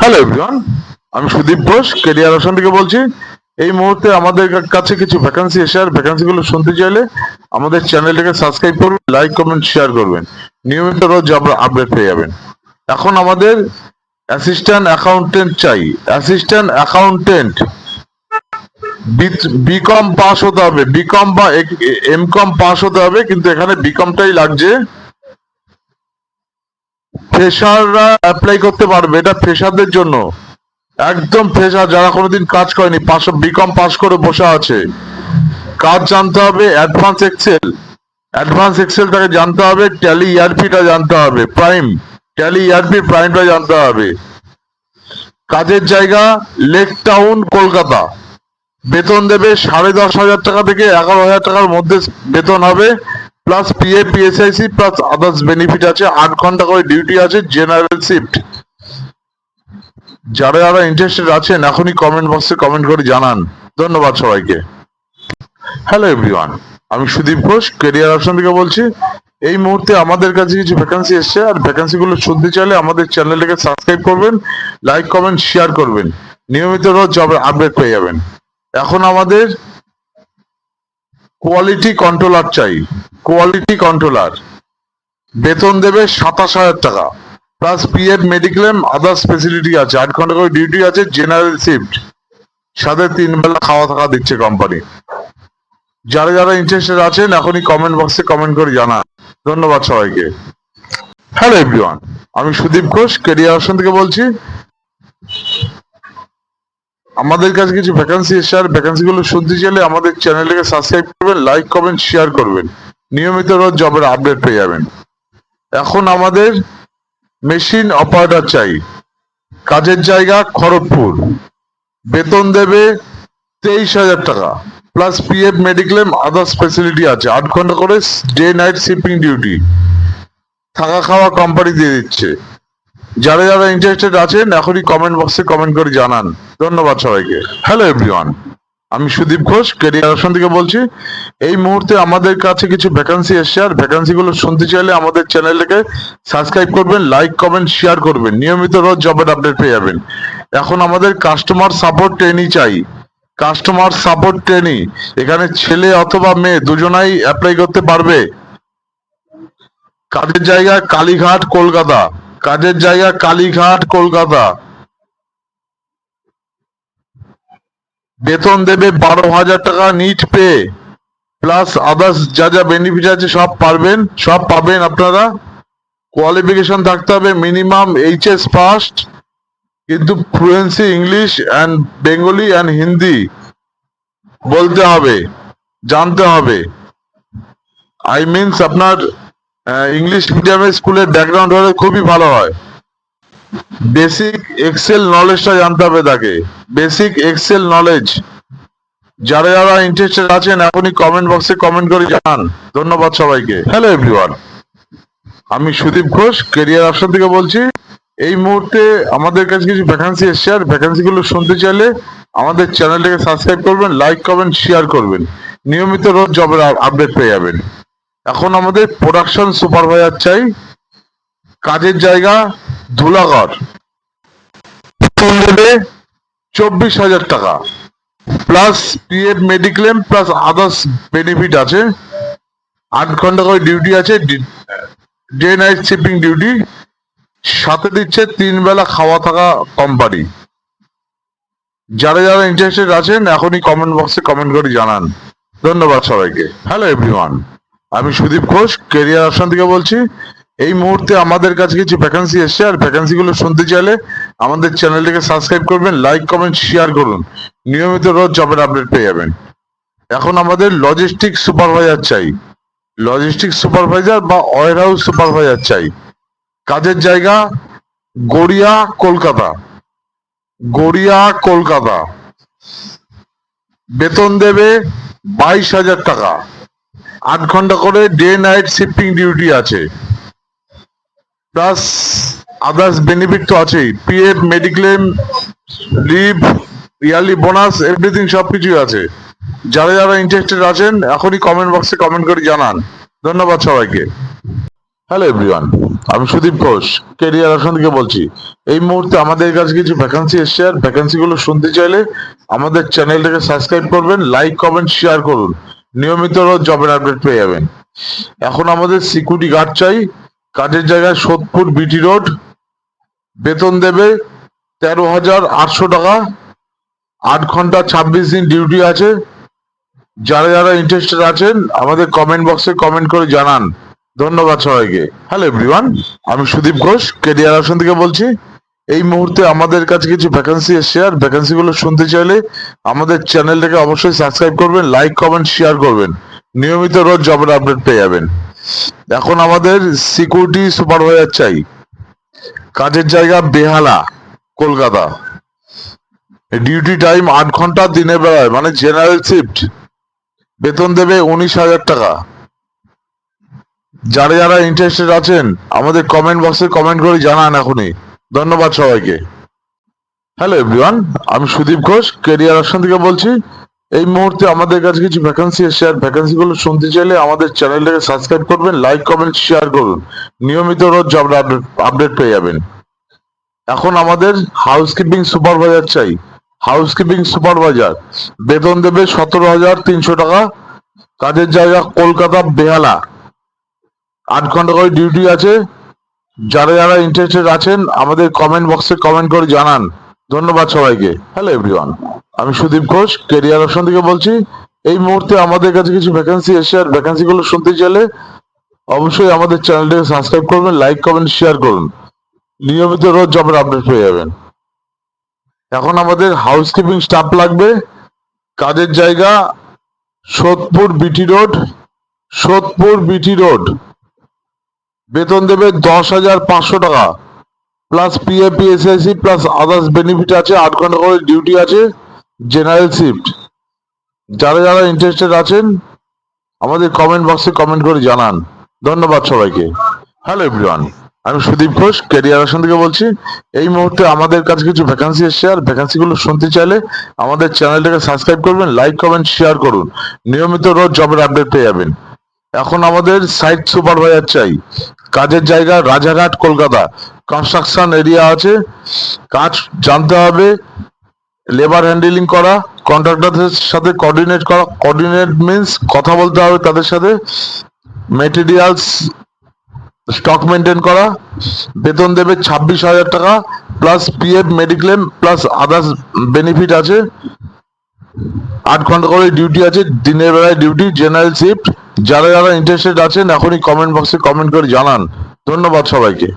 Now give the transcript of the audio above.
Hello everyone আমি Sudip Ghosh career option থেকে বলছি। এই মুহূর্তে আমাদের কাছে কিছু ভ্যাকান্সি এসে আর ভ্যাকান্সি গুলো শুনতে চাইলে আমাদের চ্যানেলটাকে সাবস্ক্রাইব করবেন লাইক কমেন্ট শেয়ার করবেন। নিয়মিত রোজ আপডেট পেয়ে যাবেন। এখন আমাদের অ্যাসিস্ট্যান্ট অ্যাকাউন্টেন্ট চাই। Assistant accountant B Com pass হতে হবে। বিকম বা এম কম পাস হতে হবে, কিন্তু এখানে বিকমটাই লাগছে। ফ্রেশাররা অ্যাপ্লাই করতে পারবে, এটা ফ্রেশারদের জন্য। একদম ফ্রেশার যারা কোনোদিন কাজ করেনি পাস বিকম পাস করে বসে আছে। কাজ জানতে হবে অ্যাডভান্স এক্সেল অ্যাডভান্স এক্সেলটাকে জানতে হবে ট্যালি ইআরপিটা জানতে হবে প্রাইম ট্যালি ইআরপি প্রাইমটা জানতে হবে। কাজের জায়গা লেক টাউন কলকাতা। বেতন দেবে সাড়ে দশ হাজার টাকা থেকে এগারো হাজার টাকার মধ্যে বেতন হবে। Plus PA PSIC plus others benefit আছে, আট ঘণ্টা করে ডিউটি আছে জেনারেল শিফট যারা যারা ইন্টারেস্টেড আছেন, এখনই কমেন্ট বক্সে কমেন্ট করে জানান। ধন্যবাদ সবাইকে। হ্যালো এভরিওয়ান আমি সুদীপ ঘোষ কেরিয়ার অপশন থেকে বলছি। এই মুহূর্তে আমাদের কাছে কিছু ভ্যাকান্সি এসছে, আর ভ্যাকান্সি গুলো শুনতে চাইলে আমাদের চ্যানেলটাকে সাবস্ক্রাইব করবেন লাইক কমেন্ট শেয়ার করবেন। নিয়মিত রোজ জবের আপডেট পেয়ে যাবেন। এখন আমাদের কোয়ালিটি কন্ট্রোলার চাই। কোয়ালিটি কন্ট্রোলার বেতন দেবে সাতাশ হাজার টাকা। Plus PF mediclaim others facility আছে। আট ঘণ্টা করে ডিউটি আছে জেনারেল শিফট সাথে তিন বেলা খাওয়া থাকা দিচ্ছে কোম্পানি যারা যারা ইন্টারেস্টেড আছেন, এখনই কমেন্ট বক্সে কমেন্ট করে জানান। ধন্যবাদ সবাইকে। হ্যালো এভরিওয়ান আমি সুদীপ ঘোষ কেরিয়ার অপশন থেকে বলছি। আমাদের কাছে কিছু ভ্যাকান্সি এসে আর ভ্যাকান্সি গুলো শুনতে চাইলে আমাদের চ্যানেলটাকে সাবস্ক্রাইব করবেন লাইক কমেন্ট শেয়ার করবেন। নিয়মিত রোজ জবের আপডেট পেয়ে যাবেন। এখন আমাদের মেশিন অপারেটর চাই। কাজের জায়গা খড়গপুর। বেতন দেবে তেইশ হাজার টাকা। Plus PF mediclaim others facility আছে। আট ঘণ্টা করে ডে নাইট শিপিং ডিউটি থাকা খাওয়া কোম্পানি দিয়ে দিচ্ছে। যারা যারা ইন্টারেস্টেড আছেন, এখনই কমেন্ট বক্সে কমেন্ট করে জানান। ধন্যবাদ সবাইকে। হ্যালো এভরিওয়ান আমি সুদীপ ঘোষ কেরিয়ার অপশন থেকে বলছি। এই মুহূর্তে আমাদের কাছে কিছু ভ্যাকান্সি এসছে, আর ভ্যাকান্সি গুলো শুনতে চাইলে আমাদের চ্যানেলটাকে সাবস্ক্রাইব করবেন লাইক কমেন্ট শেয়ার করবেন। নিয়মিত রোজ জবের আপডেট পেয়ে যাবেন। এখন আমাদের কাস্টমার সাপোর্ট ট্রেনই চাই। কাস্টমার সাপোর্ট ট্রেনই এখানে ছেলে অথবা মেয়ে দুজনাই অ্যাপ্লাই করতে পারবে। কাজের জায়গা, কালীঘাট, কলকাতা। কাজের জায়গা কালীঘাট, কলকাতা। বেতন দেবে বারো হাজার টাকা নিট পে। প্লাস আদার্স যা যা বেনিফিট আছে সব পারবেন, সব পাবেন আপনারা। কোয়ালিফিকেশন থাকতে হবে মিনিমাম এইচএস ফার্স্ট কিন্তু fluency English and Bengali and Hindi বলতে হবে, জানতে হবে। আই মিনস আপনার ইংলিশ মিডিয়ামের স্কুলের ব্যাকগ্রাউন্ড হলে খুবই ভালো হয়। বেসিক এক্সেল নলেজটা জানতে হবে তাকে। বেসিক এক্সেল নলেজ যারা যারা ইন্টারেস্টেড আছেন, এখনই কমেন্ট বক্সে কমেন্ট করে জানান। ধন্যবাদ সবাইকে। হ্যালো এভরিওয়ান আমি সুদীপ ঘোষ কেরিয়ার অপশন থেকে বলছি। এই মুহূর্তে আমাদের কাছে কিছু ভ্যাকান্সি এসছে, আর ভ্যাকান্সি গুলো শুনতে চাইলে আমাদের চ্যানেলটাকে সাবস্ক্রাইব করবেন লাইক কমেন্ট শেয়ার করবেন। নিয়মিত রোজ জবের আপডেট পেয়ে যাবেন। এখন আমাদের প্রোডাকশন সুপারভাইজার চাই, কাজের জায়গা ধুলাগড় দেবে চব্বিশ হাজার টাকা। Plus PF mediclaim plus others benefit আছে। আট ঘণ্টা করে ডিউটি আছে, ডে নাইট শিপিং ডিউটি সাথে দিচ্ছে তিন বেলা খাওয়া থাকা কোম্পানি যারা যারা ইন্টারেস্টেড আছেন, এখনই কমেন্ট বক্সে কমেন্ট করে জানান। ধন্যবাদ সবাইকে। হ্যালো এভরিওয়ান আমি সুদীপ ঘোষ কেরিয়ার অপশন থেকে বলছি। এই মুহূর্তে আমাদের কাছে কিছু ভ্যাকান্সি এসছে, আর ভ্যাকান্সি গুলো শুনতে চাইলে আমাদের চ্যানেলটিকে সাবস্ক্রাইব করবেন লাইক কমেন্ট শেয়ার করুন। নিয়মিত রোজ জবের আপডেট পেয়ে যাবেন। এখন আমাদের লজিস্টিক সুপারভাইজার চাই। লজিস্টিক সুপারভাইজার বা ওয়ার হাউস সুপারভাইজার চাই। কাজের জায়গা গড়িয়া, কলকাতা। গড়িয়া, কলকাতা। বেতন দেবে বাইশ হাজার টাকা। আট ঘণ্টা করে ডে নাইট শিফটিং ডিউটি আছে। প্লাস আদার্স বেনিফিট তো আছেই। PF mediclaim leave yearly bonus everything সব কিছুই আছে। যারা যারা ইন্টারেস্টেড আছেন, এখনই কমেন্ট বক্সে কমেন্ট করে জানান। ধন্যবাদ সবাইকে। হ্যালো এভরিওয়ান আমি সুদীপ ঘোষ কেরিয়ার আসন থেকে বলছি। এই মুহূর্তে আমাদের কাছে কিছু ভ্যাকান্সি এসছে, আর ভ্যাকান্সি গুলো শুনতে চাইলে আমাদের চ্যানেলটাকে সাবস্ক্রাইব করবেন লাইক কমেন্ট শেয়ার করুন। নিয়মিত জবের আপডেট পেয়ে যাবেন। এখন আমাদের সিকিউরিটি গার্ড চাই। কাজের জায়গায় সোদপুর বিটি রোড বেতন দেবে তেরো হাজার আটশো টাকা। আট ঘণ্টা ছাব্বিশ দিন ডিউটি আছে। যারা যারা ইন্টারেস্টেড আছেন, আমাদের কমেন্ট বক্সে কমেন্ট করে জানান। ধন্যবাদ সবাইকে। হ্যালো এভরিওয়ান আমি সুদীপ ঘোষ কেডিআর আসন থেকে বলছি। এই মুহূর্তে আমাদের কাছে কিছু ভ্যাকান্সি এসছে, আরগুলো শুনতে চাইলে আমাদের চ্যানেলটাকে অবশ্যই সাবস্ক্রাইব করবেন লাইক কমেন্ট শেয়ার করবেন। নিয়মিত রোজ জবের আপডেট পেয়ে যাবেন। এখন আমাদের সিকিউরিটি সুপারভাইজার চাই। কাজের জায়গা বেহালা, কলকাতা। ডিউটি টাইম আট ঘণ্টা দিনের বেলায় মানে জেনারেল শিফট বেতন দেবে উনিশ হাজার টাকা। যারা যারা ইন্টারেস্টেড আছেন, আমাদের কমেন্ট বক্সে কমেন্ট করে জানান এখনই। ধন্যবাদ সবাইকে। হ্যালো এভরিওয়ান আমি সুদীপ ঘোষ কেরিয়ার অপশন থেকে বলছি। এই মুহূর্তে আমাদের কাছে কিছু ভ্যাকান্সি এসে আর ভ্যাকান্সি গুলো শুনতে চাইলে আমাদের চ্যানেলটাকে সাবস্ক্রাইব করবেন লাইক কমেন্ট শেয়ার করুন। নিয়মিত রোজ জব আপডেট পেয়ে যাবেন। এখন আমাদের হাউসকিপিং সুপারভাইজার চাই। হাউসকিপিং সুপারভাইজার বেতন দেবে সতেরো হাজার তিনশো টাকা। কাজের জায়গা কলকাতা, বেহালা। আট ঘণ্টা করে ডিউটি আছে। যারা যারা ইন্টারেস্টেড আছেন, আমাদের কমেন্ট বক্সে কমেন্ট করে জানান। ধন্যবাদ সবাইকে। হ্যালো এভরিওয়ান আমি সুদীপ ঘোষ কেরিয়ার অপশন থেকে বলছি। এই মুহূর্তে আমাদের কাছে কিছু ভ্যাকেন্সি এসে আর ভ্যাকান্সি গুলো শুনতে চাইলে অবশ্যই আমাদের চ্যানেলটাকে সাবস্ক্রাইব করবেন লাইক কমেন্ট শেয়ার করুন। নিয়মিত রোজ জবের আপডেট পেয়ে যাবেন। এখন আমাদের হাউসকিপিং স্টাফ লাগবে। কাজের জায়গা, Sodepur BT road Sodepur BT road বেতন দেবে দশ হাজার পাঁচশো টাকা। Plus PF PSIC plus others benefit আছে, আট ঘণ্টা করে ডিউটি আছে জেনারেল শিফট যারা যারা ইন্টারেস্টেড আছেন, আমাদের কমেন্ট বক্সে কমেন্ট করে জানান। ধন্যবাদ সবাইকে। হ্যালো এভরিওয়ান আমি সুদীপ ঘোষ কেরিয়ার আসন থেকে বলছি। এই মুহূর্তে আমাদের কাছে কিছু ভ্যাকান্সি এসছে, আর ভ্যাকান্সি গুলো শুনতে চাইলে আমাদের চ্যানেলটাকে সাবস্ক্রাইব করবেন লাইক কমেন্ট শেয়ার করুন। নিয়মিত রোজ জবের আপডেট পেয়ে যাবেন। এখন আমাদের সাইট সুপারভাইজার চাই। কাজের জায়গা রাজারহাট, কলকাতা। কনস্ট্রাকশন এরিয়া আছে। কাজ জানতে হবে। লেবার হ্যান্ডেলিং করা কন্ট্রাক্টরদের সাথে কোঅর্ডিনেট করা কোঅর্ডিনেট মিন্স কথা বলতে হবে তাদের সাথে। মেটেরিয়ালস স্টক মেনটেন করা। বেতন দেবে ছাব্বিশ হাজার টাকা plus PF mediclaim plus others benefit আছে। আট ঘণ্টা করে ডিউটি আছে, দিনের বেলায় ডিউটি জেনারেল শিফট যারা যারা ইন্টারেস্টেড আছেন এখনই কমেন্ট বক্সে কমেন্ট করে জানান। ধন্যবাদ সবাইকে।